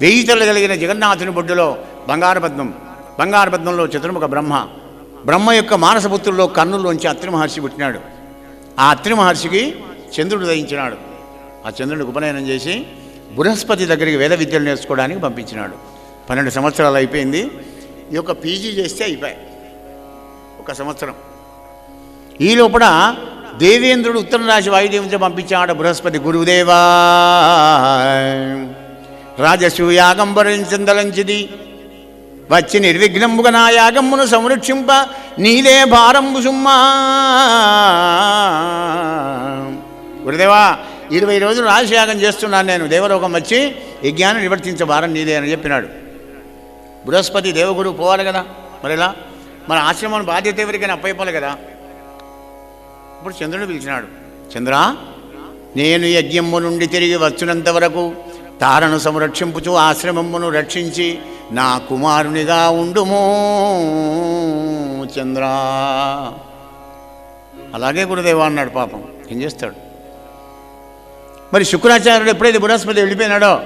వెయ్యి తల కలిగిన జగన్నాథుని బొడ్డులో బంగారపద్మం. బంగారపద్మంలో చతుర్ముఖ బ్రహ్మ. బ్రహ్మ యొక్క మానసపుత్రుల్లో కన్నుల్లోంచి అత్రి మహర్షి పుట్టినాడు. ఆ అత్రి మహర్షికి చంద్రుడు దయించినాడు ఆ చంద్రుడిని ఉపనయనం చేసి బృహస్పతి దగ్గరికి వేద విద్యలు నేర్చుకోవడానికి పంపించినాడు. పన్నెండు సంవత్సరాలు అయిపోయింది. ఈ యొక్క పీజీ చేస్తే అయిపోయాయి. ఒక సంవత్సరం. ఈ లోపల దేవేంద్రుడు ఉత్తర రాశి వాయుదేవునితో పంపించాడు బృహస్పతి గురుదేవా. రాజసూయాగం వరించందలంచిది వచ్చి నిర్విఘ్నంబుగా నా యాగమ్మును సంరక్షింప నీలే భారంబు సుమ్మా. గురుదేవా ఇరవై రోజులు రాజయాగం చేస్తున్నాను నేను. దేవలోకం వచ్చి యజ్ఞాన్ని నివర్తించే భారం నీదే అని చెప్పినాడు. బృహస్పతి దేవగురు పోవాలి కదా మరిలా? మన ఆశ్రమం బాధ్యత ఎవరికైనా అప్పయిపోవాలి కదా. ఇప్పుడు చంద్రుడు పిలిచినాడు. చంద్ర నేను యజ్ఞము నుండి తిరిగి వచ్చినంత వరకు తారను సంరక్షింపుచు ఆశ్రమమును రక్షించి నా కుమారునిగా ఉండుము చంద్ర. అలాగే గురుదేవా అన్నాడు పాపం. ఏం చేస్తాడు? మరి శుక్రాచార్యుడు ఎప్పుడైతే బృహస్పతి వెళ్ళిపోయినాడో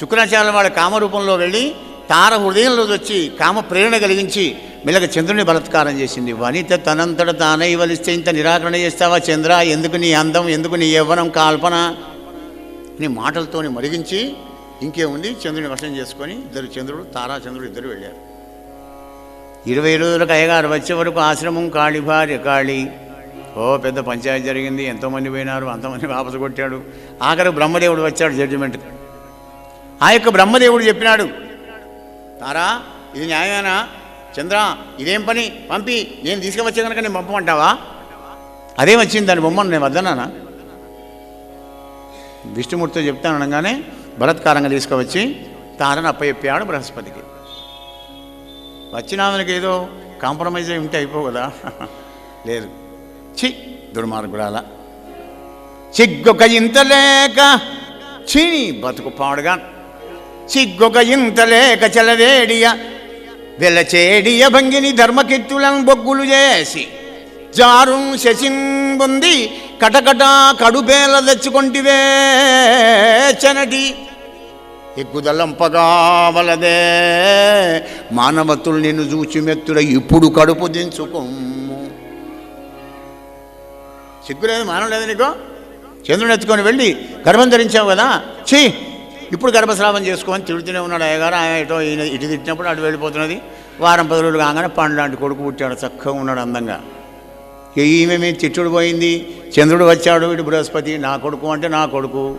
శుక్రాచార్యులు వాళ్ళ కామరూపంలో వెళ్ళి తార హృదయంలో వచ్చి కామ ప్రేరణ కలిగించి మెల్లగ చంద్రుని బలత్కారం చేసింది. వనిత తనంతట తానై వలిస్తే ఇంత నిరాకరణ చేస్తావా చంద్ర? ఎందుకు నీ అందం? ఎందుకు నీ యవ్వనం? కాల్పన? నీ మాటలతోని మరిగించి ఇంకేముంది? చంద్రుని వశం చేసుకొని ఇద్దరు చంద్రుడు తారా చంద్రుడు ఇద్దరు వెళ్ళారు. ఇరవై రోజులకు అయ్యగారు వచ్చే వరకు ఆశ్రమం కాళీ భార్య కాళీ ఓ పెద్ద పంచాయతీ జరిగింది. ఎంతోమంది పోయినారు అంతమంది వాపసు కొట్టాడు. ఆఖరి బ్రహ్మదేవుడు వచ్చాడు జడ్జిమెంట్ ఆ యొక్క బ్రహ్మదేవుడు చెప్పినాడు తారా ఇది న్యాయమేనా? చంద్ర ఇదేం పని? పంపి నేను తీసుకువచ్చే కనుక నేను పంపమంటావా? అదే వచ్చింది దాని బొమ్మను నేను వద్దన్నానా? విష్ణుమూర్తితో చెప్తాను అనగానే బలత్కారంగా తీసుకువచ్చి తానని అప్పచెప్పాడు బృహస్పతికి. వచ్చిన ఆమెకి ఏదో కాంప్రమైజ్ అయి ఉంటే అయిపో కదా. లేదు. చి దుర్మార్గుడాల చిగ్గొక ఇంత లేక చీని బతుకు పాడుగా. చిగ్గొక ఇంత లేక చెలవేడియ వెలచేడియ భంగిని ధర్మకిత్తులను బొగ్గులు చేసి జారు శశింబుంది కటకట కడుపేల తెచ్చుకొంటివే చనటి. ఎక్కుదలంపగావలదే. మానవతులు నిన్ను చూచి మెత్తుడ ఇప్పుడు కడుపు దించుకొమ్ము. సిగ్గులేదు మానవ లేదు నీకు? చంద్రుని ఎత్తుకొని వెళ్ళి గర్భం ధరించావు కదా? ఛీ! ఇప్పుడు గర్భస్రావం చేసుకొని తిడుతూనే ఉన్నాడు అయ్యగారు. ఆయన ఇటో ఈయన ఇటు తిట్టినప్పుడు అటు వెళ్ళిపోతున్నది. వారం పది రోజులు కాగానే పండు లాంటి కొడుకు పుట్టాడు. చక్కగా ఉన్నాడు అందంగా. ఈమె మీద చిట్టుడు పోయింది? చంద్రుడు వచ్చాడు వీడు బృహస్పతి నా కొడుకు అంటే నా కొడుకు.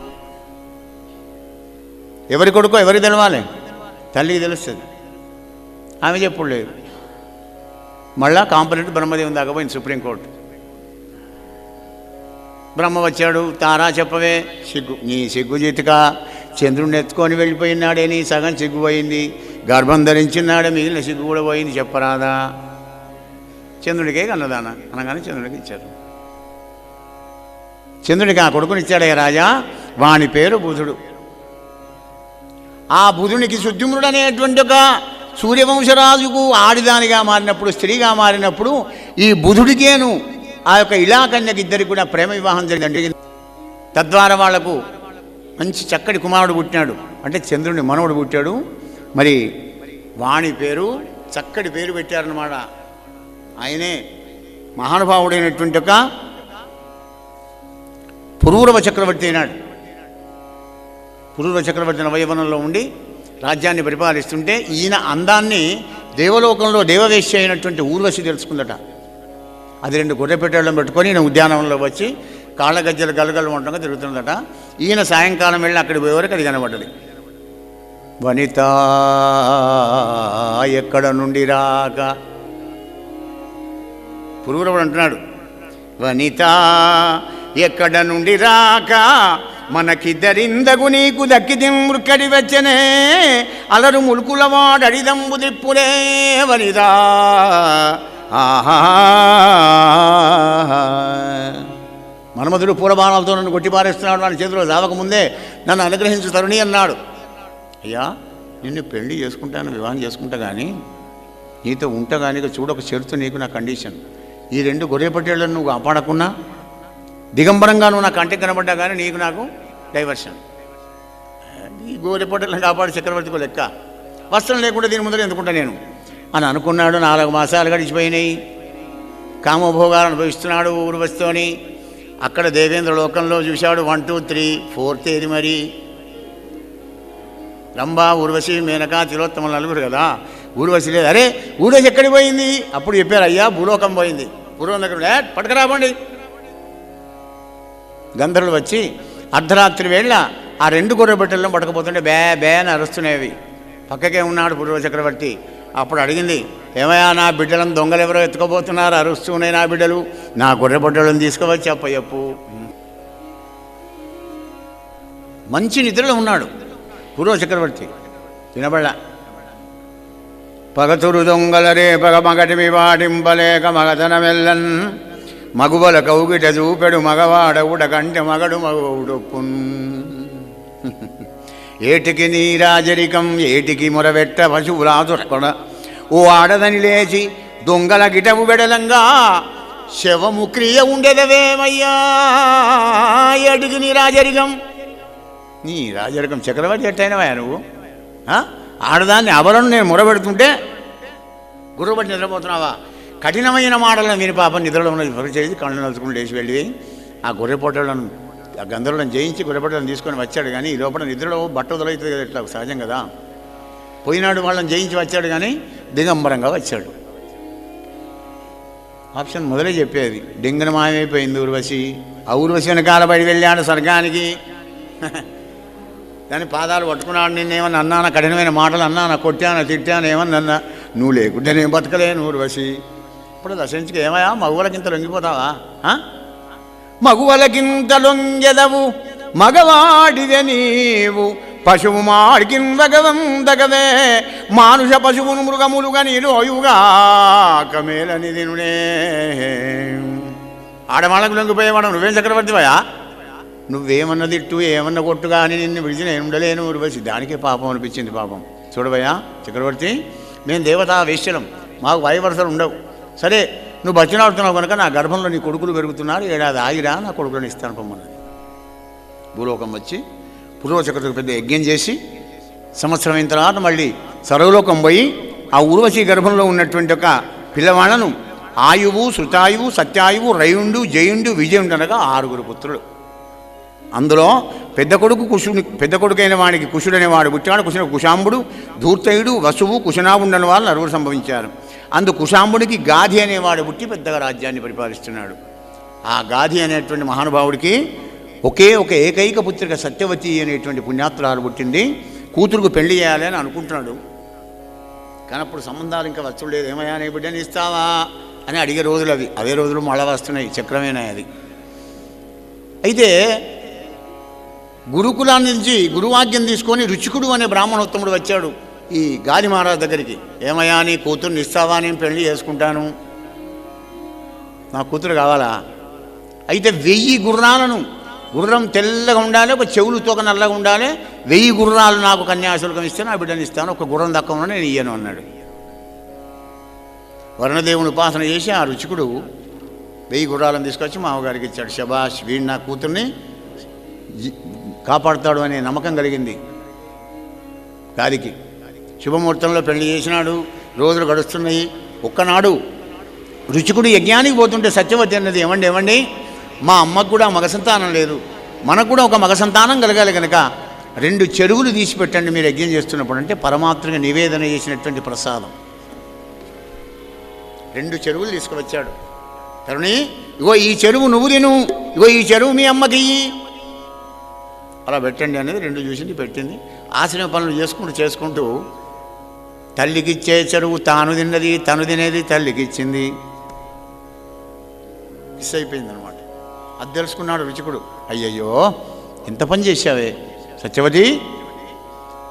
ఎవరి కొడుకో ఎవరికి తెలవాలి? తల్లికి తెలుస్తుంది. ఆమె చెప్పుడు లేదు. మళ్ళా కాంపరెంట్ బ్రహ్మదేవం దాకా పోయింది సుప్రీంకోర్టు బ్రహ్మ వచ్చాడు తారా చెప్పవే సిగ్గు నీ సిగ్గు జీతిక చంద్రుడిని ఎత్తుకొని వెళ్ళిపోయినాడే నీ సగం సిగ్గు పోయింది. గర్భం ధరించినాడే మిగిలిన సిగ్గు కూడా పోయింది చెప్పరాదా? చంద్రుడికే కన్నదాన అనగానే చంద్రుడికి ఇచ్చారు. చంద్రుడికి ఆ కొడుకుని ఇచ్చాడే రాజా వాని పేరు బుధుడు. ఆ బుధునికి శుద్ధిముడు అనేటువంటి ఒక సూర్యవంశరాజుకు ఆడిదానిగా మారినప్పుడు స్త్రీగా మారినప్పుడు ఈ బుధుడికేను ఆ యొక్క ఇలాకన్యకి ఇద్దరికి కూడా ప్రేమ వివాహం జరిగింది తద్వారా వాళ్ళకు మంచి చక్కటి కుమారుడు పుట్టినాడు. అంటే చంద్రుని మనవడు పుట్టాడు. మరి వాణి పేరు చక్కటి పేరు పెట్టారన్నమాట. ఆయనే మహానుభావుడైనటువంటి ఒక పురూరవ చక్రవర్తి అయినాడు. పురూరవ చక్రవర్తి నవయవనంలో ఉండి రాజ్యాన్ని పరిపాలిస్తుంటే ఈయన అందాన్ని దేవలోకంలో దేవవేశ్య అయినటువంటి ఊర్వశి తెలుసుకుందట. అది రెండు గొర్రెపెట్టేళ్ళం పెట్టుకొని ఈయన ఉద్యానవనంలో వచ్చి కాళ్ళగజ్జలు గలగలు ఉండగా తిరుగుతుందట ఈయన సాయంకాలం వెళ్ళి అక్కడికి పోయేవరకు అది కనబడ్డది. వనిత ఎక్కడ నుండి రాక పురుగురవుడు అంటున్నాడు వనిత ఎక్కడ నుండి రాక మనకిద్దరిందగు నీకు దక్కిది మృక్కడి వచ్చనే అలరు ములుకులవాడు అడిదంబు దిప్పులే వనిదా ఆహా. మన్మధుడు పూలబాణాలతో నన్ను కొట్టిపారేస్తున్నాడు నా చేతిలో రావకముందే నన్ను అనుగ్రహించు తరుణి అన్నాడు. అయ్యా నిన్ను పెళ్ళి చేసుకుంటాను వివాహం చేసుకుంటా కానీ నీతో ఉంటా కానీ చూడొక చెడుతూ నీకు నా కండిషన్. ఈ రెండు గొర్రె పట్టేళ్ళను నువ్వు కాపాడకున్నా దిగంబరంగా నువ్వు నా కంటికి కనబడ్డా కానీ నీకు నాకు డైవర్షన్. ఈ గోరె పొట్టలను కాపాడు చక్రవర్తికి లెక్క. వస్త్రం లేకుండా దీని ముందర ఎందుకుంటా నేను? అని అనుకున్నాడు నాలుగు మాసాలు గడిచిపోయినాయి. కామభోగాలు అనుభవిస్తున్నాడు ఊర్వశితోని. అక్కడ దేవేంద్ర లోకంలో చూశాడు వన్ టూ త్రీ ఫోర్త్ ఏది మరి. రంభా ఊర్వశి మేనక తిలోత్తమ నలుగురు కదా. ఊర్వశి లేదు. అరే ఊర్వశి ఎక్కడికి పోయింది? అప్పుడు చెప్పారు అయ్యా భూలోకం పోయింది. పూర్వం దగ్గర "ఏ, పట్టుకురాబండి గంధర్వులు వచ్చి అర్ధరాత్రి వేళ ఆ రెండు గొర్రె బిడ్డలను పడకపోతుంటే బే బే అని అరుస్తున్నాయి పక్కకే ఉన్నాడు పూర్వ చక్రవర్తి. అప్పుడు అడిగింది ఏమయ్యా నా బిడ్డలను దొంగలు ఎవరో ఎత్తుకోబోతున్నారు అరుస్తున్నాయి నా బిడ్డలు. నా గొర్రె బిడ్డలను తీసుకువచ్చి అప్పయ్యప్పు మంచి నిద్రలో ఉన్నాడు పూర్వ చక్రవర్తి. వినబడ పగతురు దొంగలరే పగ మగటిమి వాడింపలేక మగతనమెల్లన్ మగువల కౌగిట చూపెడు మగవాడ ఉడకంటే మగడు మగవుడొప్పున్ ఏటికి నీరాజరికం ఏటికి మొరవెట్ట పశువులాదుర్కొడ ఓ ఆడదని లేచి దొంగల గిటవు బెడలంగా శవము క్రియ ఉండేదవేమయ్యా ఏటికి నీ రాజరికం నీ రాజరికం చక్రవర్తి ఎట్టయినవా నువ్వు? ఆడదాన్ని అవలను నేను మొరబెడుతుంటే గుర్రబట్టి నిద్రపోతున్నావా? కఠినమైన మాటలను విని పాపం నిద్రలో ఉన్నది పరిచేసి కళ్ళు నలుచుకుని లేచి వెళ్ళి ఆ గొర్రె ఆ గంధర్వులను జయించి గొర్రెపొట్టలను తీసుకొని వచ్చాడు కానీ ఈ లోపల నిద్రలో బట్ట వదలవుతుంది కదా ఇట్లా సహజం కదా? పోయినాడు వాళ్ళని జయించి వచ్చాడు కానీ దిగంబరంగా వచ్చాడు. ఆప్షన్ మొదలే చెప్పేది డింగన మాయమైపోయింది ఊర్వశి. ఆ ఊర్వశి వెనకాల బయట వెళ్ళాడు స్వర్గానికి. దాని పాదాలు పట్టుకున్నాడు నేనేమన్నా అన్నానా? కఠినమైన మాటలు అన్నానా? కొట్టానా? తిట్టానా? ఏమన్నా అన్నా? నువ్వు లేకుంటే నేను బతకలేను ఊర్వశి ఇప్పుడు దశించుకు ఏమయ్యా? మగువలకింత లొంగిపోతావా? మగువలకింత లొంగెదవు మగవాడివే నీవు. పశువు మాడికిన్ మానుష పశువును మృగములుగా నీలోయుగా కమేలని దినునే ఆడవాళ్ళకు లొంగిపోయేవాడు నువ్వేం చక్రవర్తివయా నువ్వేమన్నా తిట్టు ఏమన్నా కొట్టుగా అని నిన్ను విడిచి నేను ఉండలేను. ఉరువసి దానికే పాపం అనిపించింది పాపం. చూడబయ్యా చక్రవర్తి మేము దేవతా వేశ్యలం మాకు వాయువరసలు ఉండవు. సరే నువ్వు బతినాడుతున్నావు కనుక నా గర్భంలో నీ కొడుకులు పెరుగుతున్నారు. ఏడాది ఆగిరా నా కొడుకులను ఇస్తాను పొమ్మన్నది. భూలోకం వచ్చి పూర్వ పెద్ద యజ్ఞం చేసి సంవత్సరం అయిన తర్వాత మళ్ళీ సర్వలోకం పోయి ఆ ఊర్వశి గర్భంలో ఉన్నటువంటి ఒక పిల్లవాళ్ళను ఆయువు శృతాయువు సత్యాయువు రయుండు జయుండు విజయుండు అనగా ఆరుగురు పుత్రులు. అందులో పెద్ద కొడుకు కుషుని పెద్ద కొడుకైన వాడికి కుషుడు వాడు పుట్టాడు. కుషుడు కుశాంబుడు ధూర్తయుడు వసువు కుశనాభుండని వాళ్ళు నలుగురు సంభవించారు. అందు కుశాంబుడికి గాధి అనేవాడు పుట్టి పెద్దగా రాజ్యాన్ని పరిపాలిస్తున్నాడు. ఆ గాధి అనేటువంటి మహానుభావుడికి ఒకే ఒక ఏకైక పుత్రిక సత్యవతి అనేటువంటి పుణ్యాత్రాలు పుట్టింది. కూతురుకు పెళ్ళి చేయాలని అనుకుంటున్నాడు. కానీ అప్పుడు సంబంధాలు ఇంకా వచ్చలేదు ఏమయ్యా నీ బిడ్డని ఇస్తావా? అని అడిగే రోజులు అవి. అవే రోజులు మళ్ళా వస్తున్నాయి. చక్రమేనా అది అయితే గురుకులాన్ని నుంచి గురువాక్యం తీసుకొని రుచికుడు అనే బ్రాహ్మణోత్తముడు వచ్చాడు ఈ గాలి మహారాజ్ దగ్గరికి. ఏమయ్యా నీ కూతుర్ని ఇస్తావా నేను పెళ్ళి చేసుకుంటాను. నా కూతురు కావాలా? అయితే వెయ్యి గుర్రాలను గుర్రం తెల్లగా ఉండాలి ఒక చెవులు తోక నల్లగా ఉండాలి వెయ్యి గుర్రాలు నాకు కన్యాశుల్కం ఇస్తే నా బిడ్డని ఇస్తాను ఒక గుర్రం దక్కకుండా నేను ఇయ్యను అన్నాడు. వరుణదేవుని ఉపాసన చేసి ఆ రుచికుడు వెయ్యి గుర్రాలను తీసుకొచ్చి మామగారికి ఇచ్చాడు. శబాష్ వీడు నా కూతుర్ని కాపాడుతాడు అనే నమ్మకం కలిగింది. గాదికి శుభముహూర్తంలో పెళ్ళి చేసినాడు. రోజులు గడుస్తున్నాయి. ఒక్కనాడు రుచికుడు యజ్ఞానికి పోతుంటే సత్యవతి అన్నది ఏమండి ఏమండి? మా అమ్మకు కూడా మగ సంతానం లేదు. మనకు కూడా ఒక మగ సంతానం కలగాలి కనుక రెండు చెరువులు తీసి పెట్టండి మీరు యజ్ఞం చేస్తున్నప్పుడు. అంటే పరమాత్మగా నివేదన చేసినటువంటి ప్రసాదం. రెండు చెరువులు తీసుకువచ్చాడు. తరుణి ఇగో ఈ చెరువు నువ్వు తిను. ఇగో ఈ చెరువు మీ అమ్మకి అలా పెట్టండి అనేది రెండు చూసింది పెట్టింది. ఆశ్రమ పనులు చేసుకుంటూ చేసుకుంటూ తల్లికిచ్చే చెరువు తాను తిన్నది తను తినేది తల్లికి ఇచ్చింది మిస్ అయిపోయింది అనమాట అది తెలుసుకున్నాడు రుచికుడు అయ్యయ్యో ఎంత పని చేశావే సత్యవతి.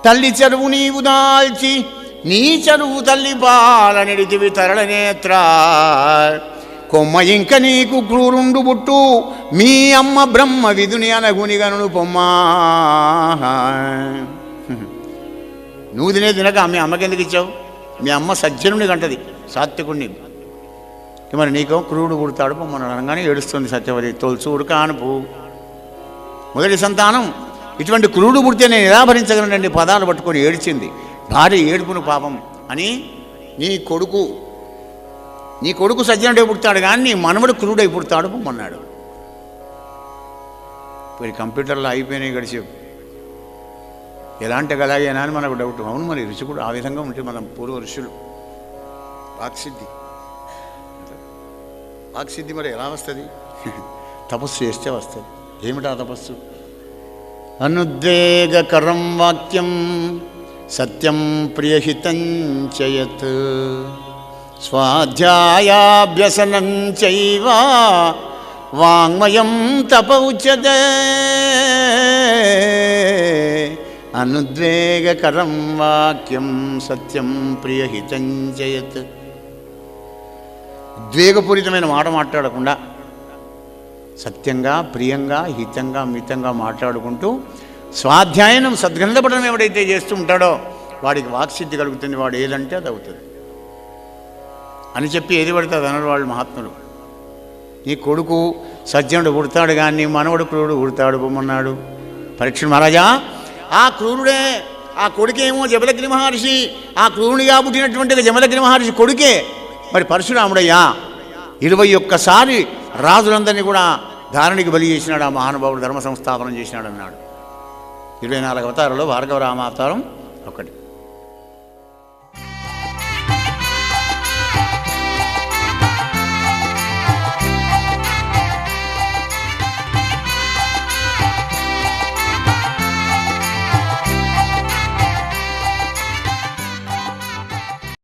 తల్లి చెరువు నీవు దాల్చి నీ చెరువు తల్లి పాలనిడితివి తరళ నేత్ర కొమ్మ ఇంక నీకు క్రూరుండు బుట్టు. మీ అమ్మ బ్రహ్మ విధుని అనగుని గనుడు పొమ్మా నువ్వు తినే తినక మీ అమ్మకి ఎందుకు ఇచ్చావు? మీ అమ్మ సజ్జనుని కంటది సాత్వికుణ్ణి. మరి నీకో క్రూరుడు పుడతాడు పొమ్మని అనగానే ఏడుస్తుంది సత్యవతి. తొలుచూడు కానుపు మొదటి సంతానం ఇటువంటి క్రూడు పుడితే నేను నిరాభరించగలనండి పదాలు పట్టుకొని ఏడ్చింది. భార్య ఏడుపును పాపం అని నీ కొడుకు నీ కొడుకు సజ్జనుడై పుడతాడు కానీ నీ మనవడు క్రూడై పుడతాడు పొమ్మన్నాడు. మరి కంప్యూటర్లో అయిపోయినాయి గడిచి ఎలాంటి అలాగేనా అని మనకు డౌట్ అవును మరి రుచి కూడా ఆ విధంగా ఉంటే మనం పూర్వ ఋషులు. వాక్సిద్ధి. వాక్సిద్ధి మరి ఎలా వస్తుంది? తపస్సు చేస్తే వస్తుంది. ఏమిటా తపస్సు? అనుద్వేగకరం వాక్యం సత్యం ప్రియహితం చయత్ స్వాధ్యాయాభ్యసనం చైవ వాంగ్మయం తప ఉచ్యతే అనుద్వేగకరం వాక్యం సత్యం ప్రియహితం చయత్ ఉద్వేగపూరితమైన మాట మాట్లాడకుండా సత్యంగా ప్రియంగా హితంగా మితంగా మాట్లాడుకుంటూ స్వాధ్యాయనం సద్గ్రంథపఠనం ఎవడైతే చేస్తూ ఉంటాడో వాడికి వాక్సిద్ధి కలుగుతుంది వాడు ఏదంటే అది అవుతుంది. అని చెప్పి ఏది పడుతుంది అది అనరు వాళ్ళు మహాత్ములు. నీ కొడుకు సజ్జనుడు పుడతాడు కానీ మనవడు క్రూరుడు పుడతాడు బొమ్మన్నాడు. పరీక్ష మహారాజా ఆ క్రూరుడే ఆ కొడుకేమో జమలగ్ని మహర్షి ఆ క్రూరునిగా పుట్టినటువంటి జమలగ్ని మహర్షి కొడుకే. మరి పరశురాముడయ్యా ఇరవై ఒక్కసారి రాజులందరినీ కూడా ధారణికి బలి చేసినాడు ఆ మహానుభావుడు ధర్మ సంస్థాపనం చేసినాడు అన్నాడు ఇరవై నాలుగు అవతారంలో భార్గవ రామావతారం ఒకటి.